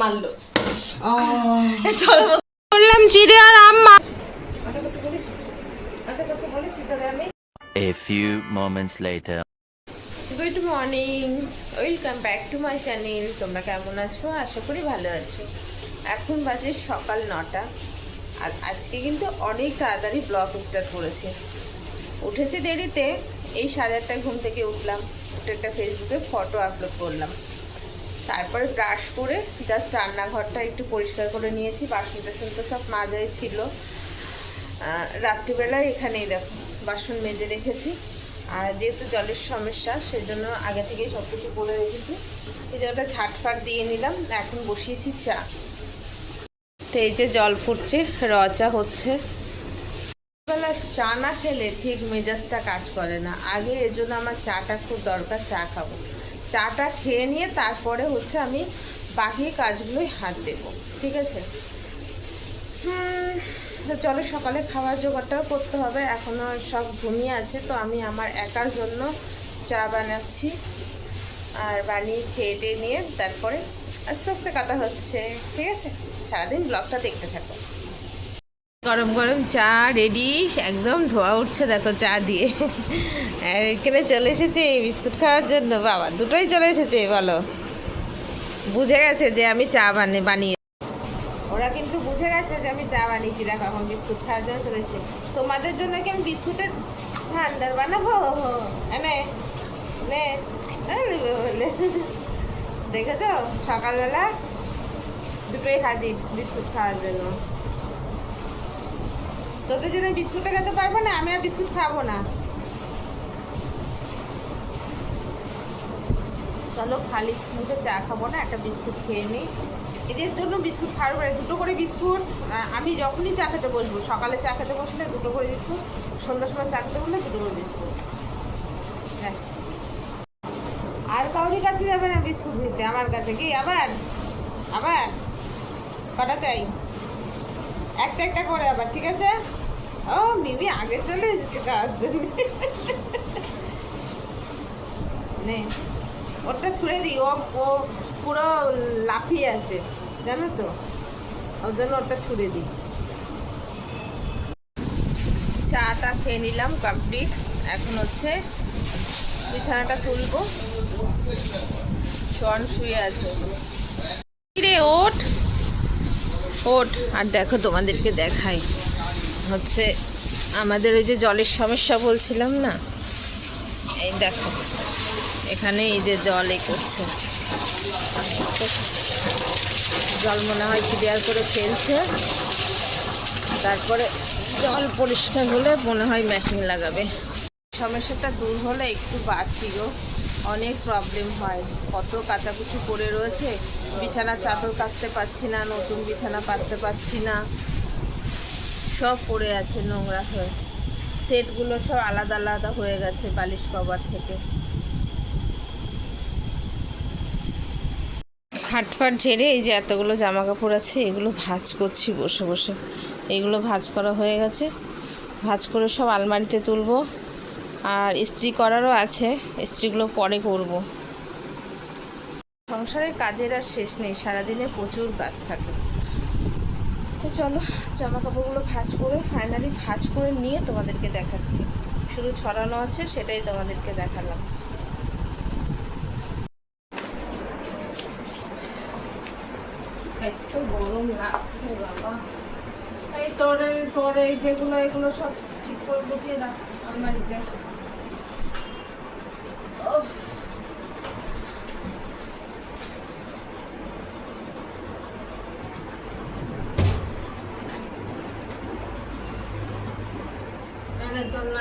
মারলো। বললাম চিড়ে আর আম্মা A few moments later. Good morning welcome back to my channel তোমরা কেমন আছো? আশা করি ভালো আছো। এখন বাজে সকাল নটা। আর আজকে কিন্তু অনেক তাড়াতাড়ি ব্লগ স্টার্ট করেছি। উঠেছে দেরিতে। এই সাড়ে আটটায় ঘুম থেকে উঠলাম। উঠে একটা ফেসবুকে ফটো আপলোড করলাম। তারপরে ব্রাশ করে জাস্ট রান্নাঘরটা একটু পরিষ্কার করে নিয়েছি। বাসন টাসন তো সব মাজাই ছিল। রাত্রিবেলায় এখানেই দেখো, বাসন মেজে রেখেছি। আর যেহেতু জলের সমস্যা, সেজন্য আগে থেকেই সব কিছু করে রেখেছি। এই যে ওটা ঝাটফাট দিয়ে নিলাম, এখন বসিয়েছি চা। তো এই যে জল ফুটছে র চা হচ্ছে। বেলা চা না খেলে ঠিক মেজাজটা কাজ করে না। আগে এর জন্য আমার চাটা খুব দরকার, চা খাব। চাটা খেয়ে নিয়ে তারপরে হচ্ছে আমি বাকি কাজগুলোই হাত দেবো, ঠিক আছে? তো চলো সকালে খাওয়ার জোগাড়টাও করতে হবে এখনও সব ঘুমিয়ে আছে, তো আমি আমার একার জন্য চা বানাচ্ছি আর বানিয়ে খেয়ে নিয়ে তারপরে আস্তে আস্তে কাটা হচ্ছে, ঠিক আছে? সারাদিন ব্লগটা দেখতে থাকো। গরম গরম চা রেডি একদম ধোয়া উঠছে দেখো চা দিয়ে। আর এখানে চলে এসেছে বিস্কুট খাওয়ার জন্য। বাবা, দুটোই চলে এসেছে, বলো। বুঝে গেছে যে আমি চা বানিয়ে বানিয়ে ওরা কিন্তু বুঝে গেছে যে আমি চা বানিয়েছি। দেখো, এখন বিস্কুট খাওয়ার জন্য চলেছে তোমাদের জন্য কি আমি বিস্কুটের ভান্ডার বানাবো? এনে নে। দেখেছ? সকালবেলা দুটোই হাজির বিস্কুট খাওয়ার জন্য। তোদের জন্য বিস্কুটটা খেতে পারব না? আমি আর বিস্কুট খাব না। চলো খালি মুখে চা খাব না, একটা বিস্কুট খেয়ে নিই এদের জন্য বিস্কুট খাওয়ার পরে দুটো করে বিস্কুট আমি যখনই চা খেতে বসবো, সকালে চা খেতে বসলে দুটো করে বিস্কুট, সন্ধ্যার সময় চা খেতে বসলে দুটো করে বিস্কুট। ব্যাস। আর কাউরির কাছে যাবে না বিস্কুট নিতে আমার কাছে কি? আবার? আবার? কটা চাই? একটা একটা করে আবার, ঠিক আছে? ও মিমি আগে চলে এসেছে খাওয়ার জন্য। ওটা ছুঁড়ে দিই, ও ও পুরো লাফিয়ে আসে, জানো তো? ওর জন্য ওটা ছুঁড়ে দিই। চাটা খেয়ে নিলাম কমপ্লিট এখন হচ্ছে বিছানাটা তুলবো। শন, শুয়ে আছে। রে ওঠ। ওঠ, আর দেখো তোমাদেরকে দেখাই। হচ্ছে আমাদের ওই যে জলের সমস্যা বলছিলাম না? এই দেখো, এখানে এই যে জল এ করছে। জল মনে হয় ক্লিয়ার করে ফেলছে। তারপরে জল পরিষ্কার হলে মনে হয় মেশিন লাগাবে। সমস্যাটা দূর হলে একটু বাঁচি গো। অনেক প্রবলেম হয়। কত কাচাকুচি পড়ে রয়েছে। বিছানা চাদর কাচতে পারছি না, নতুন বিছানা পাততে পারছি না। সব পড়ে আছে নোংরা হয়ে। সেটগুলো সব আলাদা আলাদা হয়ে গেছে বালিশ কভার থেকে। খাটফাট ঝেড়ে এই যে এতগুলো জামা কাপড় আছে, এগুলো ভাঁজ করছি বসে বসে। এগুলো ভাঁজ করা হয়ে গেছে। ভাঁজ করে সব আলমারিতে তুলবো। আর ইস্ত্রি করারও আছে। ইস্ত্রিগুলো পরে করব। সংসারের কাজের আর শেষ নেই। সারাদিনে প্রচুর কাজ থাকে। তো চলো জামা কাপড়গুলো ভাঁজ করে ফাইনালি ভাঁজ করে নিয়ে তোমাদেরকে দেখাচ্ছি। শুধু ছড়ানো আছে, সেটাই তোমাদেরকে দেখালাম। এত গরম লাগছে, বাবা। এই তোর তোর এই যেগুলো, এগুলো সব ঠিক করে গুছিয়ে রাখ, আলমারিতে।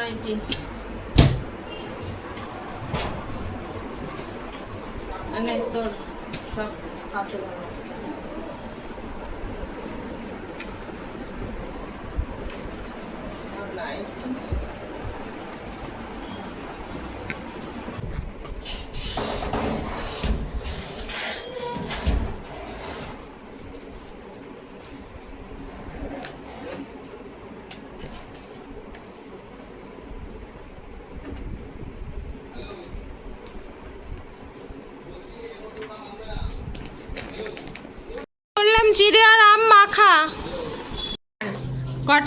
এনে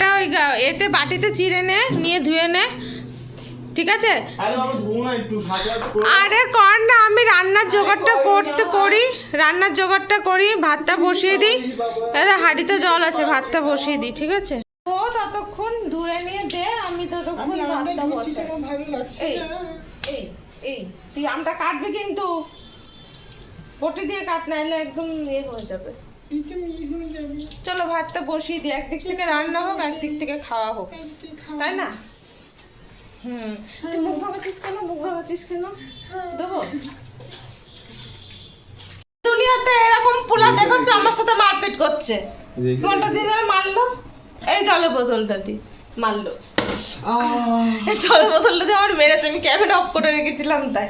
কটা ওই গা- এতে বাটিতে চিড়ে নে নিয়ে ধুয়ে নে। ঠিক আছে? আরে বাবা ধুও না একটু সাথে সাথে করে আরে কর না আমি রান্নার জোগাড়টা করতে করি। রান্নার জোগাড়টা করি ভাতটা বসিয়ে দিই। আরে হাঁড়িতে জল আছে ভাতটা বসিয়ে দিই ঠিক আছে? ও ততক্ষণ ধুয়ে নিয়ে দে আমি ততক্ষণ আমটা ভাতটা বসাই। এই এই এই তুই আমটা কাটবি কিন্তু। বটি দিয়ে কাট নাইলে একদম ইয়ে হয়ে যাবে। চলো ভাতটা বসিয়ে দিই। একদিক থেকে রান্না হোক একদিক থেকে খাওয়া হোক। তাই না? হুম। তুই মুখ ভাবাচ্ছিস কেন? মুখ ভাবাচ্ছিস কেন? দেবো। দুনিয়াতে এরকম পোলা দেখাচ্ছে আমার সাথে মারপিট করছে। কোনটা দিয়ে মারলো? এই জলের বোতলটা দিয়ে মারলো। এই জলের বোতলটা দিয়ে আমার মেরেছে। আমি ক্যামেরা অফ করে রেখেছিলাম তাই।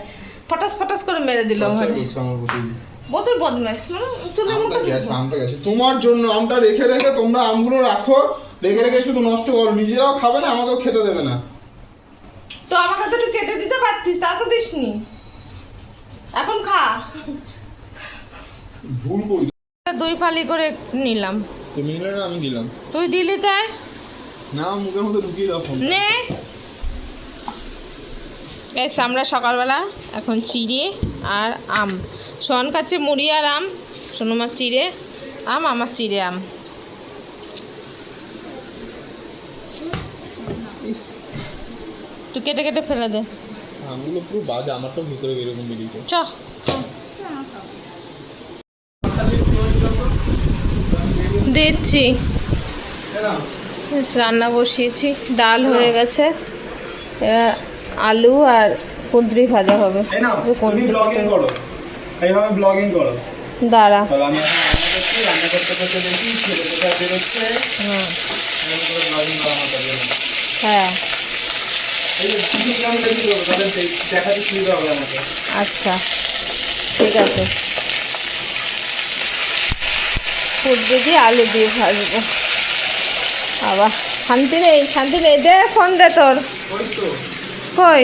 ফটাস ফটাস করে মেরে দিল আমার। বোতল বদমাইশ মানে চুলের আমটা মতো গেছে আমটা গেছে তোমার জন্য আমটা রেখে রেখে তোমরা আমগুলো রাখো রেখে রেখে শুধু নষ্ট করো নিজেরাও খাবে না আমাকেও খেতে দেবে না। তো আমাকে তো একটু কেটে দিতে পারতিস তা তো দিসনি। এখন খা। ভুল করি। দুই ফালি করে নিলাম। তুমি নিলে না আমি দিলাম। তুই দিলি তাই? না মুখের মধ্যে ঢুকিয়ে দাও নে। এস আমরা সকালবেলা এখন চিড়ে আর আম। সোহান খাচ্ছে মুড়ি আর আম সোনুমার চিড়ে আম আমার চিড়ে আম। তুই কেটে কেটে ফেলে দে। আমগুলো পুরো বাজে আমারটা ভিতরে এরকম বেরিয়েছে চ। দিচ্ছি। বেশ, রান্না বসিয়েছি ডাল হয়ে গেছে। এবার আলু আর কুঁদরি ভাজা হবে। এইভাবে ব্লগিং করো। দাঁড়া। রান্না করতে করতে দেখি ছেলে কোথায় বেরোচ্ছে। হ্যাঁ। এই যে কিছু গ্রাম দেখি দেবো তাহলে দে- দেখাতে সুবিধা হবে আমাকে। আচ্ছা। ঠিক আছে। কুঁদরি দিয়ে আলু দিয়ে ভাজবো। আবার শান্তি নেই শান্তি নেই। দে ফোন দে তোর। ওই তো। কই?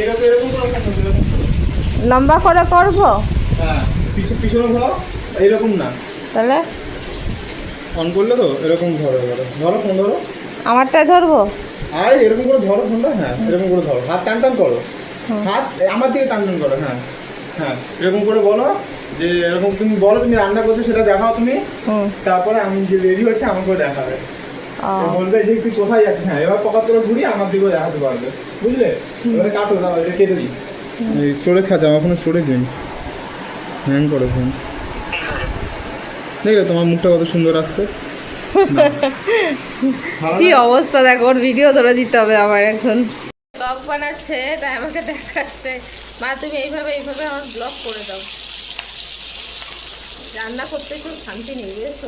এরকম এরকম এরকম লম্বা করে করব? হ্যাঁ এইরকম না। তাহলে? অন করলে তো এরকম ধরো ধরো। ধরো ফোন ধরো। আমারটাই ধরবো? আর এরকম করে ধরো ফোনটা হ্যাঁ এরকম করে ধরো। হাত টান টান করো। হাত আমার দিকে টান টান করো হ্যাঁ। হ্যাঁ এরকম করে বলো যে এরকম তুমি বলো তুমি রান্না করছ সেটা দেখাও তুমি। তারপরে আমি যে রেডি হচ্ছে আমাকে দেখাবে। বলবে যে তুই কোথায় যাচ্ছিস? হ্যাঁ এবার পকাত করে ঘুরিয়ে আমার দিকেও দেখাতে পারবে। বুঝলে? এবারে কাটো দাও এটা কেটে দিই। স্টোরেজ খাচ্ছে আমার কোনো স্টোরেজ নেই। হ্যাং করো ফোন দেখলে তোমার মুখটা কত সুন্দর আসছে। কি অবস্থা দেখো ওর ভিডিও ধরে দিতে হবে আমার এখন। ব্লগ বানাচ্ছে তাই আমাকে দেখাচ্ছে। মা তুমি এইভাবে এইভাবে আমার ব্লগ করে দাও। রান্না করতে একটু শান্তি নেই বুঝেছ?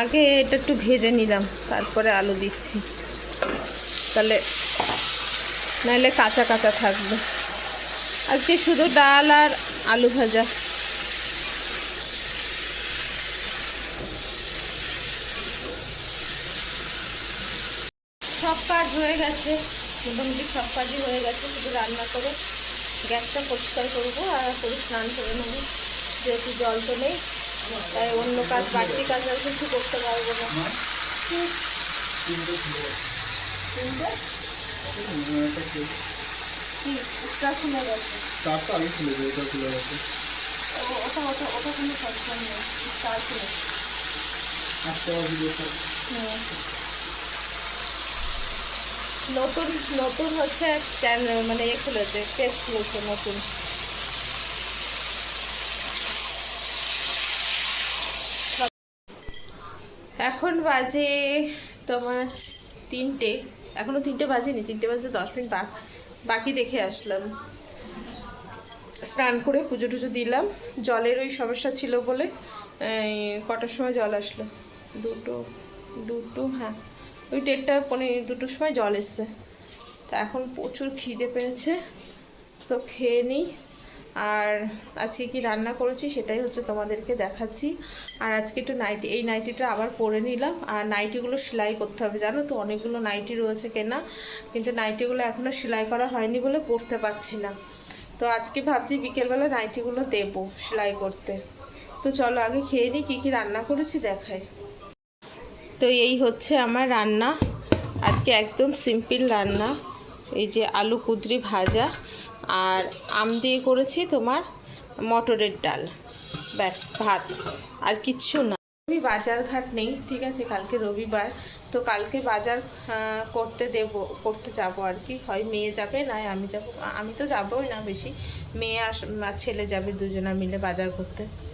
আগে এটা একটু ভেজে নিলাম, তারপরে আলু দিচ্ছি। তাহলে নাহলে কাঁচা কাঁচা থাকবে। আজকে শুধু ডাল আর আলু ভাজা। সব কাজ হয়ে গেছে, মোটামুটি সব কাজই হয়ে গেছে, শুধু রান্না করে গ্যাসটা পরিষ্কার করব আর করে স্নান করে নেব, যেহেতু জল তো নেই। তাই অন্য কাজ বাড়তি কাজ আর কিছু করতে পারব না। আগে খুলে দেবে ওটা খুলে গেছে ও- ওটা ওটা ওটা কোনো সমস্যা নেই। খুলে ভিডিও। নতুন নতুন হচ্ছে চ্যানেল মানে এ খুলেছে পেজ খুলেছে নতুন। এখন বাজে তোমার তিনটে। এখনও তিনটে বাজেনি, তিনটে বাজে দশ মিনিট বাক দেখে আসলাম। স্নান করে পুজো টুজো দিলাম। জলের ওই সমস্যা ছিল বলে কটার সময় জল আসলো? দুটো দুটো হ্যাঁ। ওই দেড়টা পনেরো দুটোর সময় জল এসছে। তা এখন প্রচুর খিদে পেয়েছে। তো খেয়ে নিই। আর আজকে কি রান্না করেছি সেটাই হচ্ছে তোমাদেরকে দেখাচ্ছি। আর আজকে একটু নাইটি, এই নাইটিটা আবার পরে নিলাম। আর নাইটিগুলো সেলাই করতে হবে, জানো তো অনেকগুলো নাইটি রয়েছে কেনা। কিন্তু নাইটিগুলো এখনও সেলাই করা হয়নি বলে পরতে পারছি না। তো আজকে ভাবছি বিকেলবেলা নাইটিগুলো দেবো সেলাই করতে। তো চলো আগে খেয়ে নিই, কী কী রান্না করেছি দেখাই। তো এই হচ্ছে আমার রান্না। আজকে একদম সিম্পল রান্না। এই যে আলু কুদরি ভাজা। আর আম দিয়ে করেছি তোমার মটরের ডাল। ব্যাস, ভাত। আর কিচ্ছু না। আমি বাজার ঘাট নেই, ঠিক আছে, কালকে রবিবার। তো কালকে বাজার করতে দেব, করতে যাব আর কি। হয় মেয়ে যাবে না আমি যাব। আমি তো যাবোই না বেশি। মেয়ে আর ছেলে যাবে দুজনা মিলে বাজার করতে।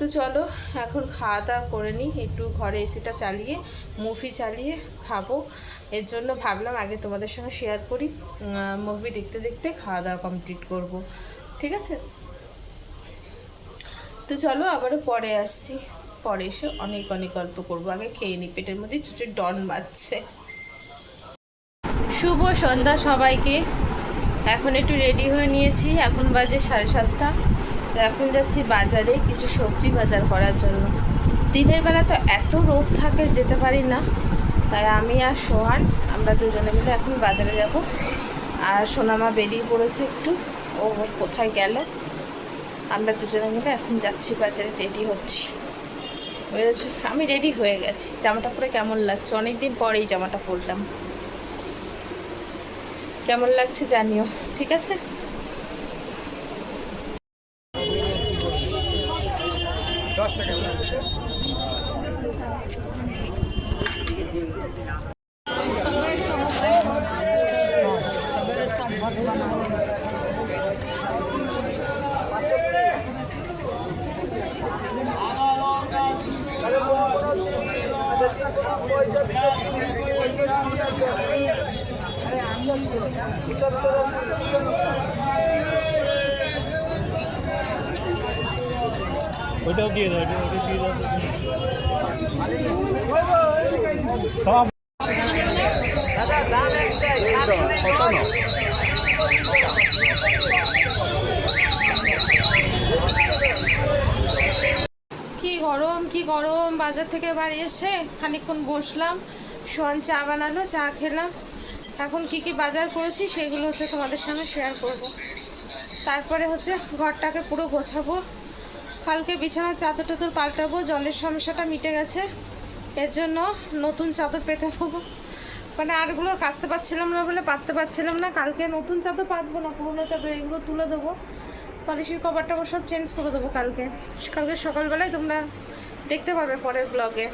তো চলো, এখন খাওয়া দাওয়া করে নিই, একটু ঘরে এসিটা চালিয়ে, মুভি চালিয়ে খাব। এর জন্য ভাবলাম আগে তোমাদের সঙ্গে শেয়ার করি মুভি দেখতে দেখতে খাওয়া দাওয়া কমপ্লিট করব। ঠিক আছে? তো চলো, আবারও পরে আসছি। পরে এসে অনেক অনেক গল্প করব। আগে খেয়ে নিই, পেটের মধ্যে চুচুর ডন বাজছে। শুভ সন্ধ্যা সবাইকে। এখন একটু রেডি হয়ে নিয়েছি। এখন বাজে সাড়ে সাতটা। তো এখন যাচ্ছি বাজারে কিছু সবজি বাজার করার জন্য। দিনের বেলা তো এত রোদ থাকে, যেতে পারি না। তাই আমি আর সোহান, আমরা দুজনে মিলে এখন বাজারে যাব। আর সোনামা বেরিয়ে পড়েছে একটু, ও কোথায় গেল? আমরা দুজনে মিলে এখন যাচ্ছি বাজারে রেডি হচ্ছি। বুঝেছ? আমি রেডি হয়ে গেছি। জামাটা পরে কেমন লাগছে? অনেক দিন পরেই জামাটা পরলাম। কেমন লাগছে জানিও, ঠিক আছে? ওইটাও ওইটা দিয়ে দাও সব কি গরম কি গরম। বাজার থেকে বাড়ি এসে খানিকক্ষণ বসলাম সোয়ান চা বানালো, চা খেলাম। এখন কি কি বাজার করেছি সেগুলো হচ্ছে তোমাদের সঙ্গে শেয়ার করব। তারপরে হচ্ছে ঘরটাকে পুরো গোছাবো। কালকে বিছানার চাদর টাদর পাল্টাবো, জলের সমস্যাটা মিটে গেছে। এর জন্য নতুন চাদর পেতে দেবো। মানে আরগুলো কাচতে পারছিলাম না বলে পাততে পারছিলাম না। কালকে নতুন চাদর পাতবো না, পুরোনো চাদর এগুলো তুলে দেবো। পলিশির কভার টভার সব চেঞ্জ করে দেবো কালকে। কালকে সকালবেলায় তোমরা দেখতে পারবে পরের ব্লগে।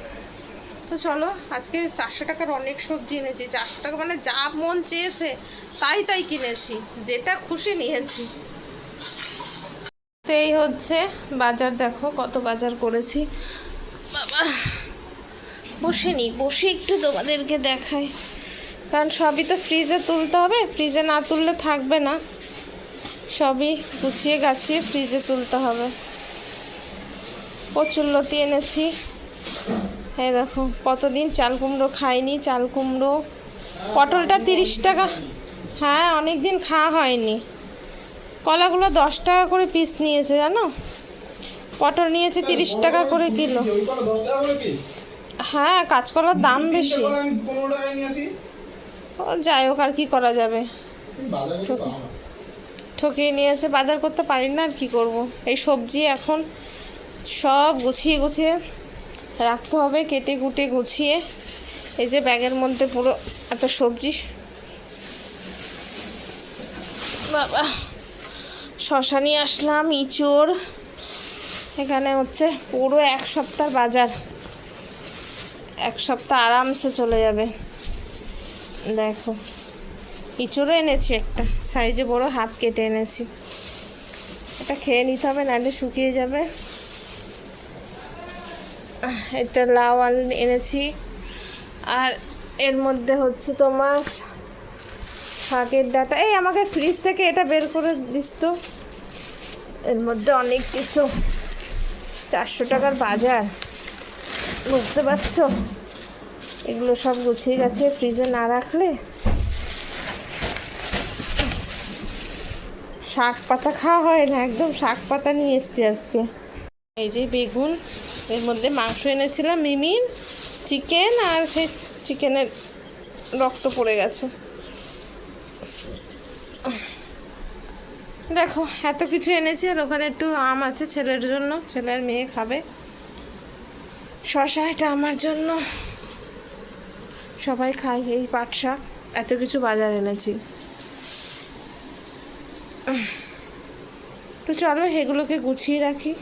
তো চলো, আজকে চারশো টাকার অনেক সবজি এনেছি। চারশো টাকা মানে যা মন চেয়েছে, তাই তাই কিনেছি। যেটা খুশি নিয়েছি। এই হচ্ছে বাজার, দেখো কত বাজার করেছি। বাবা, বসে নি, বসে একটু তোমাদেরকে দেখাই। কারণ সবই তো ফ্রিজে তুলতে হবে ফ্রিজে না তুললে থাকবে না। সবই গুছিয়ে গাছিয়ে ফ্রিজে তুলতে হবে। প্রচুর লতি এনেছি। এই দেখো, কতদিন চাল কুমড়ো খাইনি, চাল কুমড়ো, পটলটা তিরিশ টাকা। হ্যাঁ অনেক দিন খাওয়া হয়নি। কলাগুলো দশ টাকা করে পিস নিয়েছে জানো? পটল নিয়েছে তিরিশ টাকা করে কিলো। হ্যাঁ কাঁচকলার দাম বেশি। যাই হোক আর কি করা যাবে। ঠকিয়ে নিয়েছে বাজার করতে পারি না আর কি করব? এই সবজি এখন সব গুছিয়ে গুছিয়ে রাখতে হবে কেটে কুটে গুছিয়ে। এই যে ব্যাগের মধ্যে পুরো এত সবজি। বাবা। শশা নিয়ে আসলাম, ইঁচড়। এখানে হচ্ছে পুরো এক সপ্তাহ বাজার। এক সপ্তাহ আরামসে চলে যাবে। দেখো, ইঁচড়ও এনেছি একটা, সাইজে বড় হাফ কেটে এনেছি। এটা খেয়ে নিতে হবে, নাহলে শুকিয়ে যাবে। এটা লাউ এনেছি। আর এর মধ্যে হচ্ছে তোমার শাকের ডাটা। এই আমাকে ফ্রিজ থেকে এটা বের করে দিস তো। এর মধ্যে অনেক কিছু। চারশো টাকার বাজার। বুঝতে পারছ? এগুলো সব গুছিয়ে গেছে ফ্রিজে না রাখলে। শাক পাতা খাওয়া হয় না, একদম শাক পাতা নিয়ে এসছি আজকে। এই যে বেগুন, এর মধ্যে মাংস এনেছিলাম, মিমির, চিকেন, আর সেই চিকেনের রক্ত পড়ে গেছে। দেখো, এত কিছু এনেছি আর ওখানে একটু আম আছে ছেলের জন্য, ছেলের মেয়ে খাবে। শশা এটা আমার জন্য। সবাই খায় এই পাট শাক এত কিছু বাজার এনেছি। তো চলো, এগুলোকে গুছিয়ে রাখি।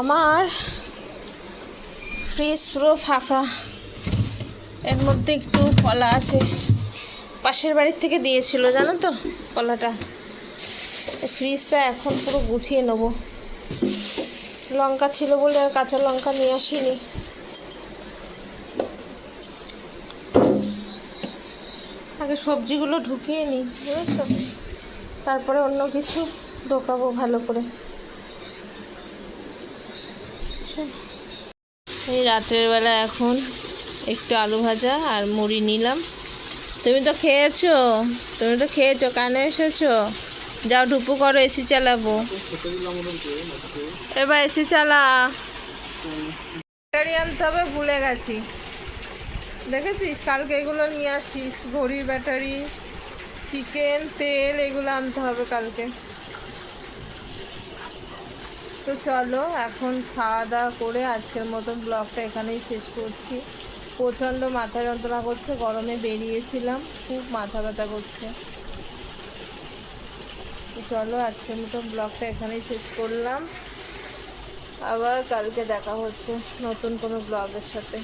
আমার ফ্রিজ পুরো ফাঁকা। এর মধ্যে একটু কলা আছে। পাশের বাড়ির থেকে দিয়েছিল, জানো তো, কলাটা? ফ্রিজটা এখন পুরো গুছিয়ে নেব। লঙ্কা ছিল বলে আর কাঁচা লঙ্কা নিয়ে আসিনি। আগে সবজিগুলো ঢুকিয়ে নিই, বুঝেছ? তারপরে অন্য কিছু ঢোকাবো ভালো করে। এই রাতের বেলা এখন একটু আলু ভাজা আর মুড়ি নিলাম। তুমি তো খেয়েছো? তুমি তো খেয়েছো? কানে এসেছ? যাও, ঢুপু করো, এসি চালাবো। এবার এসি চালা। ব্যাটারি আনতে হবে, ভুলে গেছি। দেখেছিস? কালকে এগুলো নিয়ে আসিস, ঘড়ির ব্যাটারি, চিকেন, তেল, এগুলো আনতে হবে কালকে। তো চলো, এখন খাওয়া দাওয়া করে আজকের মতন ব্লগটা এখানেই শেষ করছি। প্রচণ্ড মাথা যন্ত্রণা করছে, গরমে বেরিয়েছিলাম, খুব মাথা ব্যথা করছে। তো চলো, আজকের মতো ব্লগটা এখানেই শেষ করলাম। আবার কালকে দেখা হচ্ছে নতুন কোনো ব্লগের সাথে।